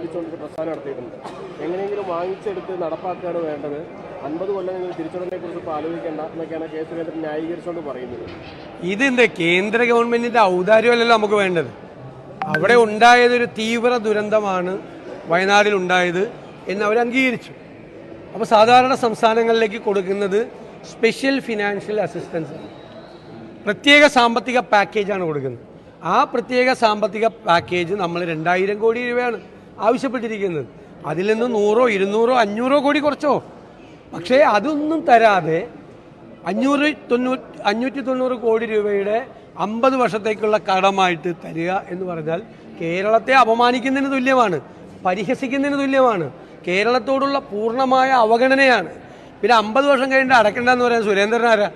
തിരിച്ചുകൊണ്ടൊരു പ്രസ്ഥാനം നടത്തിയിട്ടുണ്ട്. എങ്ങനെയെങ്കിലും വാങ്ങിച്ചെടുത്ത് നടപ്പാക്കുകയാണ് വേണ്ടത്. അൻപത് കൊല്ലം നിങ്ങൾ തിരിച്ചുടനെ കുറിച്ച് ആലോചിക്കേണ്ട എന്നൊക്കെയാണ് കെ സുരേന്ദ്രൻ ന്യായീകരിച്ചുകൊണ്ട് പറയുന്നത്. ഇതെന്ത് കേന്ദ്ര ഗവൺമെന്റിന്റെ ഔദാര്യമല്ലല്ലോ നമുക്ക് വേണ്ടത്. അവിടെ ഉണ്ടായത് ഒരു തീവ്ര ദുരന്തമാണ് വയനാടിൽ ഉണ്ടായത് എന്ന് അവർ അംഗീകരിച്ചു. അപ്പോൾ സാധാരണ സംസ്ഥാനങ്ങളിലേക്ക് കൊടുക്കുന്നത് സ്പെഷ്യൽ ഫിനാൻഷ്യൽ അസിസ്റ്റൻസ് ആണ്. പ്രത്യേക സാമ്പത്തിക പാക്കേജാണ് കൊടുക്കുന്നത്. ആ പ്രത്യേക സാമ്പത്തിക പാക്കേജ് നമ്മൾ രണ്ടായിരം കോടി രൂപയാണ് ആവശ്യപ്പെട്ടിരിക്കുന്നത്. അതിൽ നിന്ന് നൂറോ ഇരുന്നൂറോ അഞ്ഞൂറോ കോടി കുറച്ചോ. പക്ഷേ അതൊന്നും തരാതെ അഞ്ഞൂറ് തൊണ്ണൂറ്റി അഞ്ഞൂറ്റി തൊണ്ണൂറ് കോടി രൂപയുടെ അമ്പത് വർഷത്തേക്കുള്ള കടമായിട്ട് തരിക എന്ന് പറഞ്ഞാൽ കേരളത്തെ അപമാനിക്കുന്നതിന് തുല്യമാണ് പരിഹസിക്കുന്നതിന് തുല്യമാണ് കേരളത്തോടുള്ള പൂർണമായ അവഗണനയാണ്. പിന്നെ അമ്പത് വർഷം കഴിഞ്ഞിട്ട് അടക്കണ്ടെന്ന് പറയാൻ സുരേന്ദ്രൻ ആരാ?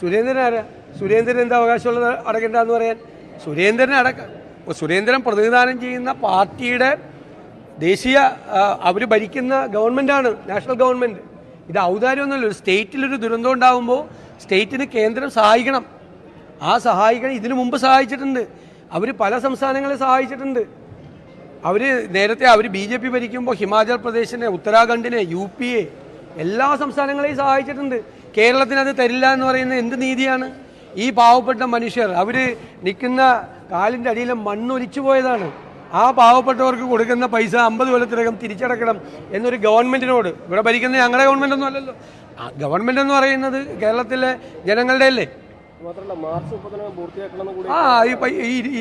സുരേന്ദ്രൻ ആരാ? സുരേന്ദ്രൻ എന്താ അവകാശമുള്ളത് അടക്കണ്ടെന്ന് പറയാൻ? സുരേന്ദ്രനെ അടക്ക സുരേന്ദ്രൻ പ്രതിനിധാനം ചെയ്യുന്ന പാർട്ടിയുടെ ദേശീയ അവർ ഭരിക്കുന്ന ഗവൺമെന്റാണ് നാഷണൽ ഗവൺമെന്റ് ഇത് ഔദാര്യമൊന്നുമല്ല ഒരു സ്റ്റേറ്റിലൊരു ദുരന്തം ഉണ്ടാകുമ്പോൾ സ്റ്റേറ്റിന് കേന്ദ്രം സഹായിക്കണം. ആ സഹായിക്കണം ഇതിനു മുമ്പ് സഹായിച്ചിട്ടുണ്ട്. അവർ പല സംസ്ഥാനങ്ങളെ സഹായിച്ചിട്ടുണ്ട്. അവർ നേരത്തെ അവർ ബി ജെ പി ഭരിക്കുമ്പോൾ ഹിമാചൽ പ്രദേശിനെ ഉത്തരാഖണ്ഡിനെ യു പി എ എല്ലാ സംസ്ഥാനങ്ങളെയും സഹായിച്ചിട്ടുണ്ട്. കേരളത്തിന് അത് തരില്ല എന്ന് പറയുന്നത് എന്ത് നീതിയാണ്? ഈ പാവപ്പെട്ട മനുഷ്യർ അവർ നിൽക്കുന്ന കാലിന്റെ അടിയിൽ മണ്ണൊലിച്ചു പോയതാണ്. ആ പാവപ്പെട്ടവർക്ക് കൊടുക്കുന്ന പൈസ അമ്പത് കൊല്ലത്തിനകം തിരിച്ചടക്കണം എന്നൊരു ഗവൺമെന്റിനോട് ഇവിടെ ഭരിക്കുന്ന ഞങ്ങളുടെ ഗവൺമെന്റ് ഒന്നും അല്ലല്ലോ ഗവൺമെന്റ് എന്ന് പറയുന്നത് കേരളത്തിലെ ജനങ്ങളുടെ അല്ലേ? ആ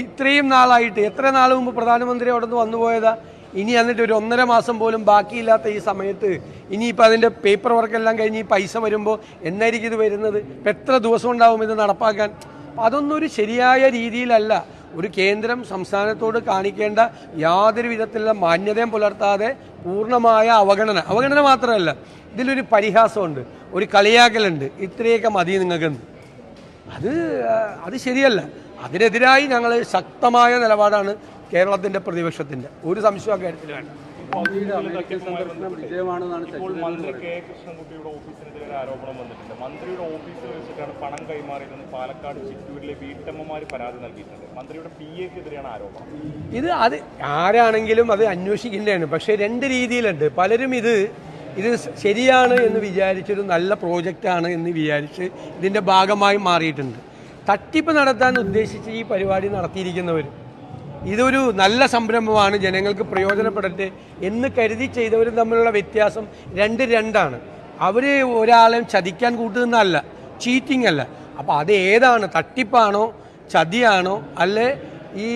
ഇത്രയും നാളായിട്ട് എത്ര നാൾ മുമ്പ് പ്രധാനമന്ത്രി അവിടെ നിന്ന് വന്നു പോയതാ ഇനി എന്നിട്ട് ഒരു ഒന്നര മാസം പോലും ബാക്കിയില്ലാത്ത ഈ സമയത്ത് ഇനിയിപ്പോൾ അതിന്റെ പേപ്പർ വർക്കെല്ലാം കഴിഞ്ഞ് ഈ പൈസ വരുമ്പോൾ എന്നായിരിക്കും ഇത് വരുന്നത്? എത്ര ദിവസം ഉണ്ടാവും ഇത് നടപ്പാക്കാൻ? അതൊന്നും ഒരു ശരിയായ രീതിയിലല്ല. ഒരു കേന്ദ്രം സംസ്ഥാനത്തോട് കാണിക്കേണ്ട യാതൊരു വിധത്തിലുള്ള മാന്യതയും പുലർത്താതെ പൂർണമായ അവഗണന. അവഗണന മാത്രമല്ല ഇതിലൊരു പരിഹാസമുണ്ട്. ഒരു കളിയാക്കലുണ്ട്. ഇത്രയൊക്കെ മതി നിങ്ങൾക്കെന്ന്. അത് അത് ശരിയല്ല. അതിനെതിരായി ഞങ്ങൾ ശക്തമായ നിലപാടാണ് കേരളത്തിന്റെ പ്രതിപക്ഷത്തിന്റെ. ഒരു സംശയം കാര്യത്തിൽ വേണ്ട. ഇപ്പോൾ മന്ത്രി കെ കൃഷ്ണൻകുട്ടിയുടെ ഓഫീസിനെതിരെ ഒരു ആരോപണം വന്നിട്ടുണ്ട്. മന്ത്രിയുടെ ഓഫീസിൽ വെച്ചിട്ടാണ് പണം കൈമാറിയതെന്ന് പാലക്കാട് ചിറ്റൂരിലെ വീട്ടമ്മമാർ പരാതി നൽകിയിട്ടുണ്ട്. മന്ത്രിയുടെ പി എക്കെതിരെയാണ് ആരോപണം. ഇത് അത് ആരാണെങ്കിലും അത് അന്വേഷിക്കേണ്ടതാണ്. പക്ഷേ രണ്ട് രീതിയിലുണ്ട്. പലരും ഇത് ഇത് ശരിയാണ് എന്ന് വിചാരിച്ചൊരു നല്ല പ്രോജക്റ്റ് ആണ് എന്ന് വിചാരിച്ച് ഇതിന്റെ ഭാഗമായി മാറിയിട്ടുണ്ട്. തട്ടിപ്പ് നടത്താൻ ഉദ്ദേശിച്ച് ഈ പരിപാടി നടത്തിയിരിക്കുന്നവരും ഇതൊരു നല്ല സംരംഭമാണ്. ജനങ്ങൾക്ക് പ്രയോജനപ്പെടട്ടെ എന്ന് കരുതി ചെയ്തവരും തമ്മിലുള്ള വ്യത്യാസം രണ്ട് രണ്ടാണ്. അവർ ഒരാളെയും ചതിക്കാൻ കൂട്ടുന്നതല്ല ചീറ്റിംഗ് അല്ല. അപ്പോൾ അത് ഏതാണ്? തട്ടിപ്പാണോ? ചതിയാണോ? അല്ലേ ഈ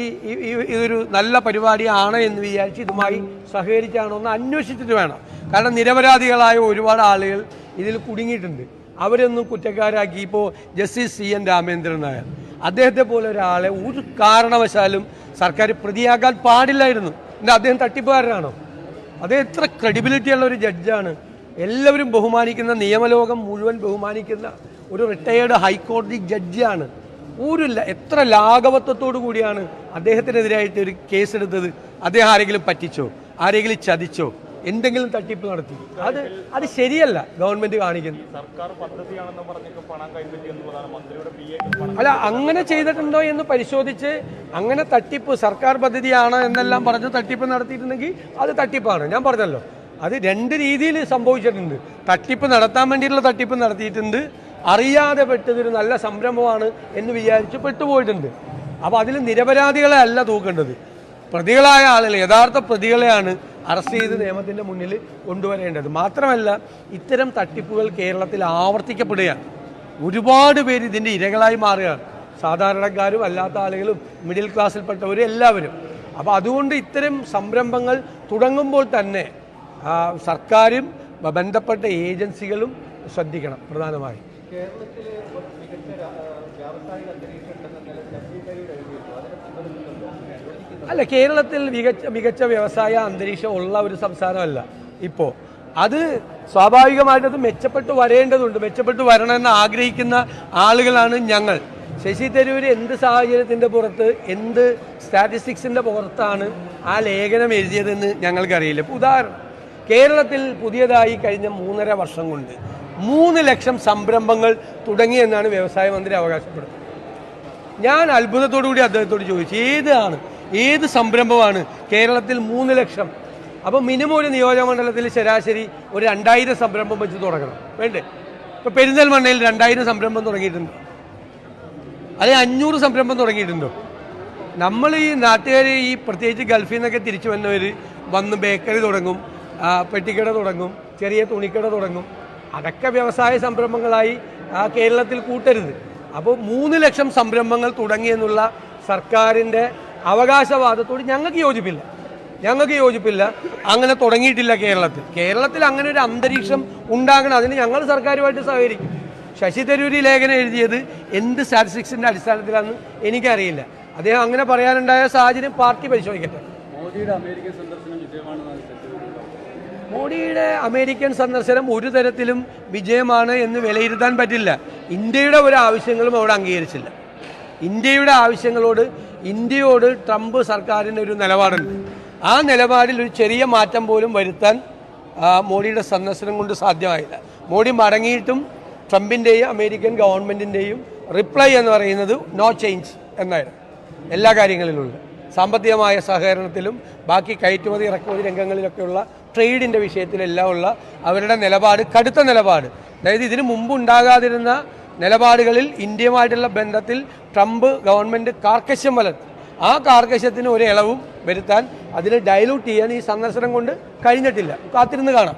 ഇതൊരു നല്ല പരിപാടിയാണോ എന്ന് വിചാരിച്ച് ഇതുമായി സഹകരിച്ചാണോ എന്ന് അന്വേഷിച്ചിട്ട് വേണം. കാരണം നിരപരാധികളായ ഒരുപാട് ആളുകൾ ഇതിൽ കുടുങ്ങിയിട്ടുണ്ട്. അവരൊന്നും കുറ്റക്കാരാക്കി ഇപ്പോൾ justice C N Ramendran Nair. അദ്ദേഹത്തെ പോലെ ഒരാളെ ഒരു കാരണവശാലും സർക്കാർ പ്രതിയാകാൻ പാടില്ലായിരുന്നു. എന്റെ അദ്ദേഹം തട്ടിപ്പുകാരനാണോ? അദ്ദേഹം എത്ര ക്രെഡിബിലിറ്റി ഉള്ള ഒരു ജഡ്ജാണ് എല്ലാവരും ബഹുമാനിക്കുന്ന നിയമലോകം മുഴുവൻ ബഹുമാനിക്കുന്ന ഒരു റിട്ടയേർഡ് ഹൈക്കോടതി ജഡ്ജിയാണ് ഒരു എത്ര ലാഘവത്വത്തോടു കൂടിയാണ് അദ്ദേഹത്തിനെതിരായിട്ട് ഒരു കേസെടുത്തത് അദ്ദേഹം ആരെങ്കിലും പറ്റിച്ചോ? ആരെങ്കിലും ചതിച്ചോ? എന്തെങ്കിലും തട്ടിപ്പ് നടത്തി. അത് അത് ശരിയല്ല. ഗവൺമെന്റ് കാണിക്കുന്നത് അല്ല അങ്ങനെ ചെയ്തിട്ടുണ്ടോ എന്ന് പരിശോധിച്ച് അങ്ങനെ തട്ടിപ്പ് സർക്കാർ പദ്ധതിയാണ് എന്നെല്ലാം പറഞ്ഞ് തട്ടിപ്പ് നടത്തിയിട്ടുണ്ടെങ്കിൽ അത് തട്ടിപ്പാണ്. ഞാൻ പറഞ്ഞല്ലോ. അത് രണ്ട് രീതിയിൽ സംഭവിച്ചിട്ടുണ്ട്. തട്ടിപ്പ് നടത്താൻ വേണ്ടിയിട്ടുള്ള തട്ടിപ്പ് നടത്തിയിട്ടുണ്ട്. അറിയാതെ പെട്ടതൊരു നല്ല സംരംഭമാണ് എന്ന് വിചാരിച്ച് പെട്ടുപോയിട്ടുണ്ട്. അപ്പോൾ അതിൽ നിരപരാധികളെ അല്ല തൂക്കേണ്ടത്. പ്രതികളായ ആളുകൾ യഥാർത്ഥ പ്രതികളെയാണ് അറസ്റ്റ് ചെയ്ത് നിയമത്തിന്റെ മുന്നിൽ കൊണ്ടുവരേണ്ടത്. മാത്രമല്ല ഇത്തരം തട്ടിപ്പുകൾ കേരളത്തിൽ ആവർത്തിക്കപ്പെടുകയാണ്. ഒരുപാട് പേര് ഇതിന്റെ ഇരകളായി മാറുകയാണ് സാധാരണക്കാരും അല്ലാത്ത ആളുകളും മിഡിൽ ക്ലാസ്സിൽപ്പെട്ടവരും എല്ലാവരും. അപ്പോൾ അതുകൊണ്ട് ഇത്തരം സംരംഭങ്ങൾ തുടങ്ങുമ്പോൾ തന്നെ സർക്കാരും ബന്ധപ്പെട്ട ഏജൻസികളും ശ്രദ്ധിക്കണം പ്രധാനമായും. അല്ല കേരളത്തിൽ മികച്ച മികച്ച വ്യവസായ അന്തരീക്ഷം ഉള്ള ഒരു സംസ്ഥാനമല്ല. ഇപ്പോൾ അത് സ്വാഭാവികമായിട്ട് അത് മെച്ചപ്പെട്ട് വരേണ്ടതുണ്ട്. മെച്ചപ്പെട്ട് വരണമെന്ന് ആഗ്രഹിക്കുന്ന ആളുകളാണ് ഞങ്ങൾ. ശശി തരൂർ എന്ത് സാഹചര്യത്തിന്റെ പുറത്ത് എന്ത് സ്റ്റാറ്റിസ്റ്റിക്സിന്റെ പുറത്താണ് ആ ലേഖനം എഴുതിയതെന്ന് ഞങ്ങൾക്കറിയില്ല. ഉദാഹരണം കേരളത്തിൽ പുതിയതായി കഴിഞ്ഞ മൂന്നര വർഷം കൊണ്ട് മൂന്ന് ലക്ഷം സംരംഭങ്ങൾ തുടങ്ങിയെന്നാണ് വ്യവസായ മന്ത്രി അവകാശപ്പെടുന്നത്. ഞാൻ അത്ഭുതത്തോടു കൂടി അദ്ദേഹത്തോട് ചോദിച്ചു ഏതാണ് ഏത് സംരംഭമാണ് കേരളത്തിൽ മൂന്ന് ലക്ഷം. അപ്പോൾ മിനിമം ഒരു നിയോജകമണ്ഡലത്തിൽ ശരാശരി ഒരു രണ്ടായിരം സംരംഭം വെച്ച് തുടങ്ങണം. വേണ്ടേ? ഇപ്പോൾ പെരിന്തൽമണ്ണയിൽ രണ്ടായിരം സംരംഭം തുടങ്ങിയിട്ടുണ്ട്. അല്ലെങ്കിൽ അഞ്ഞൂറ് സംരംഭം തുടങ്ങിയിട്ടുണ്ടോ? നമ്മൾ ഈ നാട്ടുകാർ ഈ പ്രത്യേകിച്ച് ഗൾഫിൽ നിന്നൊക്കെ തിരിച്ചു വന്നവർ വന്ന് ബേക്കറി തുടങ്ങും പെട്ടിക്കട തുടങ്ങും ചെറിയ തുണിക്കട തുടങ്ങും. അതൊക്കെ വ്യവസായ സംരംഭങ്ങളായി കേരളത്തിൽ കൂട്ടരുത്. അപ്പോൾ മൂന്ന് ലക്ഷം സംരംഭങ്ങൾ തുടങ്ങിയെന്നുള്ള സർക്കാരിന്റെ അവകാശവാദത്തോട് ഞങ്ങൾക്ക് യോജിപ്പില്ല. ഞങ്ങൾക്ക് യോജിപ്പില്ല. അങ്ങനെ തുടങ്ങിയിട്ടില്ല കേരളത്തിൽ. കേരളത്തിൽ അങ്ങനെ ഒരു അന്തരീക്ഷം ഉണ്ടാകണം. അതിന് ഞങ്ങൾ സർക്കാരുമായിട്ട് സഹകരിക്കും. ശശി തരൂരി ലേഖനം എഴുതിയത് എന്ത് സ്റ്റാറ്റിസ്റ്റിക്സിന്റെ അടിസ്ഥാനത്തിലാണെന്ന് എനിക്കറിയില്ല. അദ്ദേഹം അങ്ങനെ പറയാനുണ്ടായ സാഹചര്യം പാർട്ടി പരിശോധിക്കട്ടെ. മോഡിയുടെ അമേരിക്കൻ സന്ദർശനം ഒരു തരത്തിലും വിജയമാണ് എന്ന് വിലയിരുത്താൻ പറ്റില്ല. ഇന്ത്യയുടെ ഒരു ആവശ്യങ്ങളും അവിടെ അംഗീകരിച്ചില്ല. ഇന്ത്യയുടെ ആവശ്യങ്ങളോട് ഇന്ത്യയോട് ട്രംപ് സർക്കാരിന് ഒരു നിലപാടുണ്ട്. ആ നിലപാടിൽ ഒരു ചെറിയ മാറ്റം പോലും വരുത്താൻ മോഡിയുടെ സന്ദർശനം കൊണ്ട് സാധ്യമായില്ല. മോഡി മടങ്ങിയിട്ടും ട്രംപിന്റെയും അമേരിക്കൻ ഗവൺമെന്റിന്റെയും റിപ്ലൈ എന്ന് പറയുന്നത് നോ ചേഞ്ച് എന്നായിരുന്നു. എല്ലാ കാര്യങ്ങളിലുള്ള സാമ്പത്തികമായ സഹകരണത്തിലും ബാക്കി കയറ്റുമതി ഇറക്കുമതി രംഗങ്ങളിലൊക്കെയുള്ള ട്രേഡിന്റെ വിഷയത്തിലെല്ലാം ഉള്ള അവരുടെ നിലപാട് കടുത്ത നിലപാട്. അതായത് ഇതിനു മുമ്പ് ഉണ്ടാകാതിരുന്ന നിലപാടുകളിൽ ഇന്ത്യയുമായിട്ടുള്ള ബന്ധത്തിൽ ട്രംപ് ഗവൺമെന്റ് കാർക്കശ്യം വളർത്തി ആ കാർക്കശ്യത്തിന് ഒരു ഇളവും വരുത്താൻ അതിനെ ഡൈലൂട്ട് ചെയ്യാൻ ഈ സന്ദർശനം കൊണ്ട് കഴിഞ്ഞിട്ടില്ല. കാത്തിരുന്ന് കാണാം.